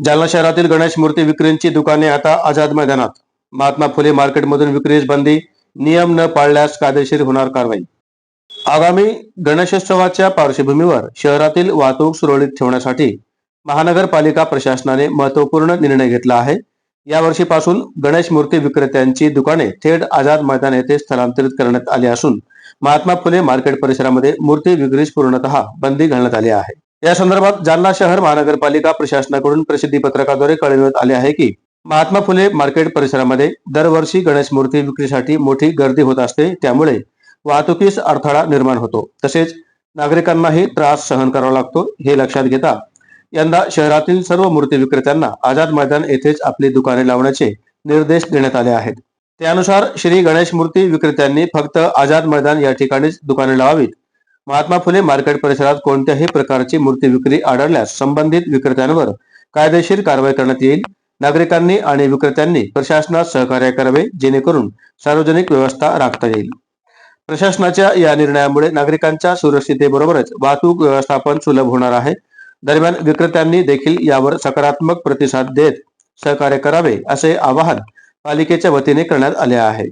जालना शहरातील गणेश मूर्ती विक्रींची दुकाने आता आझाद मैदानात. महात्मा फुले मार्केटमधून विक्रीस बंदी नियम न पाळल्यास कायदेशीर होणार कारवाई. आगामी गणेशोत्सवाच्या पार्श्वभूमीवर शहरातील वाहतूक सुरळीत ठेवण्यासाठी महानगरपालिका प्रशासनाने महत्त्वपूर्ण निर्णय घेतला आहे. यावर्षीपासून गणेश मूर्ती विक्रेत्यांची दुकाने थेट आझाद मैदान येथे स्थलांतरित करण्यात आली असून महात्मा फुले मार्केट परिसरामध्ये मूर्ती विक्रीस पूर्णतः बंदी घालण्यात आली आहे. या संदर्भात जालना शहर महानगरपालिका प्रशासनाकडून प्रसिद्धी पत्रकाद्वारे कळविण्यात आले आहे की महात्मा फुले मार्केट परिसरामध्ये दरवर्षी गणेश मूर्ती विक्रीसाठी मोठी गर्दी होत असते. त्यामुळे वाहतुकीस अडथळा निर्माण होतो. तसेच नागरिकांनाही त्रास सहन करावा लागतो हे लक्षात घेता यंदा शहरातील सर्व मूर्ती विक्रेत्यांना आझाद मैदान येथेच आपली दुकाने लावण्याचे निर्देश देण्यात आले आहेत. त्यानुसार श्री गणेश मूर्ती विक्रेत्यांनी फक्त आझाद मैदान या ठिकाणीच दुकाने लावावीत महात्मा फुले मार्केट परिसरात कोणत्याही प्रकारची मूर्ती विक्री आढळल्यास संबंधित विक्रेत्यांवर कायदेशीर कारवाई करण्यात येईल. नागरिकांनी आणि विक्रेत्यांनी प्रशासनात सहकार्य करावे जेणेकरून सार्वजनिक व्यवस्था राखता येईल. प्रशासनाच्या या निर्णयामुळे नागरिकांच्या सुरक्षितेबरोबरच वाहतूक व्यवस्थापन सुलभ होणार आहे. दरम्यान विक्रेत्यांनी देखील यावर सकारात्मक प्रतिसाद देत सहकार्य करावे असे आवाहन पालिकेच्या वतीने करण्यात आले आहे.